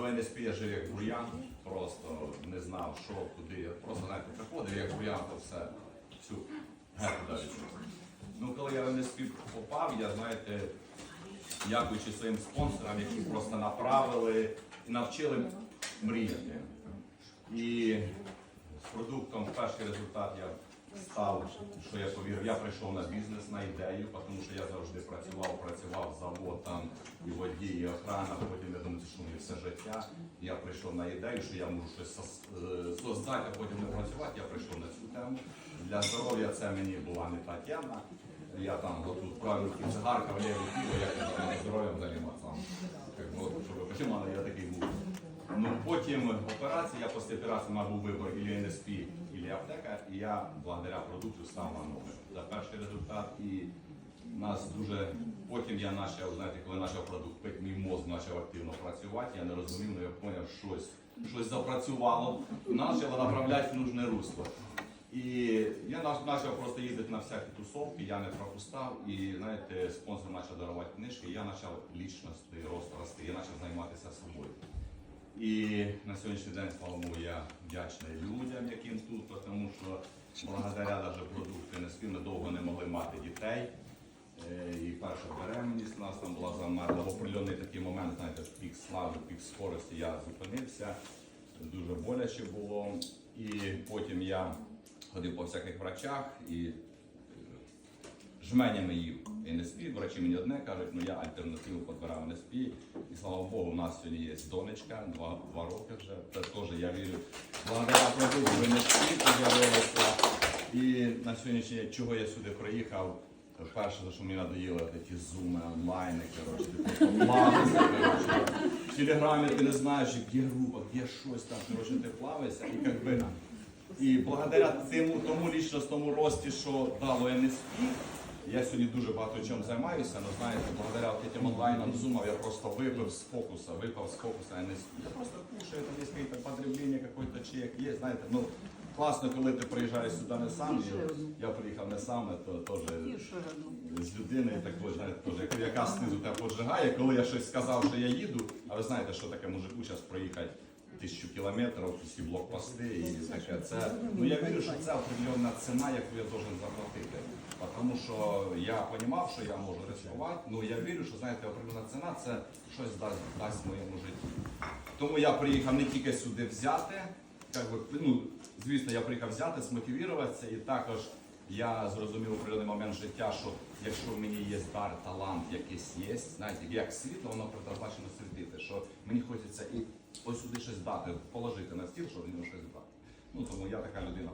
до НСП я жив як бур'ян, просто не знав, що, куди. Я просто знаєте, приходив як бур'ян, то все, всю гету далі. Ну, коли я в НСП попав, я, знаєте, дякуючи своїм спонсорам, які просто направили і навчили мріяти. І з продуктом перший результат я став, що я повірив, я прийшов на бізнес, на ідею, тому що я завжди працював, працював завод там і водій, і охрана, потім мені все життя. Я прийшов на ідею, що я можу щось е, создати, а потім не працювати. Я прийшов на цю тему. Для здоров'я це мені була не та тема. Я там тут правильно цигарка, валєві пиво, як я здоров'ям займатися. Як, ну, ви розуміли, я такий був. Ну, потім операція, я після операції мав був вибір ілі НСП, ілі аптека, і я благодаря продукту став на ноги. За перший результат і нас дуже потім я почав, знаєте, коли почав продукт мій мозк почав активно працювати, я не розумів, але я зрозумів, щось, щось запрацювало, почало направляти в нужне русло. І я почав просто їздити на всякі тусовки, я не пропускав, і знаєте, спонсор почав дарувати книжки, і я почав лічності рост рости, я почав займатися собою. І на сьогоднішній день, слава Богу, я вдячний людям, яким тут, тому що благодаря даже продукту НСП ми довго не могли мати дітей. Е, І перша беременність у нас там була замерла. В определений такий момент, знаєте, пік слави, пік скорості я зупинився. Дуже боляче було. І потім я ходив по всяких врачах і е, жменями їв НСП. Врачі мені одне кажуть, ну я альтернативу підбирав НСП. І слава Богу, у нас сьогодні є донечка, два, два роки вже. Це теж я вірю. Благодаря продукту НСП з'явилося. І на сьогоднішній день, чого я сюди приїхав, перше, що мені надоїли ті зуми, онлайни, коротше, коротше. В телеграмі ти не знаєш, де група, де щось там, коротше, ти плаваєшся, і як би. І благодаря цьому, тому лічностному рості, що дало НСП, я сьогодні дуже багато чим займаюся, але знаєте, благодаря от цим онлайнам зумам я просто випив з фокуса, випав з фокуса НСП. Я просто кушаю, там є какое-то потреблення, какой-то чек є, знаєте, ну класно, коли ти приїжджаєш сюди не сам, я приїхав не сам, то теж з людини також, знаєте, теж, яка знизу тебе поджигає, коли я щось сказав, що я їду, а ви знаєте, що таке мужику зараз проїхати тисячу кілометрів, усі блокпости і таке. Це, ну я вірю, що це определенна ціна, яку я должен заплатити. Тому що я розумів, що я можу ризикувати, ну я вірю, що знаєте, определенна ціна це щось дасть, дасть моєму житті. Тому я приїхав не тільки сюди взяти, як би, ну, звісно, я приїхав взяти, смотивуватися, і також я зрозумів у природний момент життя, що якщо в мені є дар, талант якийсь є, знаєте, як світло, воно предназначено світити, що мені хочеться і ось сюди щось дати, положити на стіл, щоб нього щось дати. Ну тому я така людина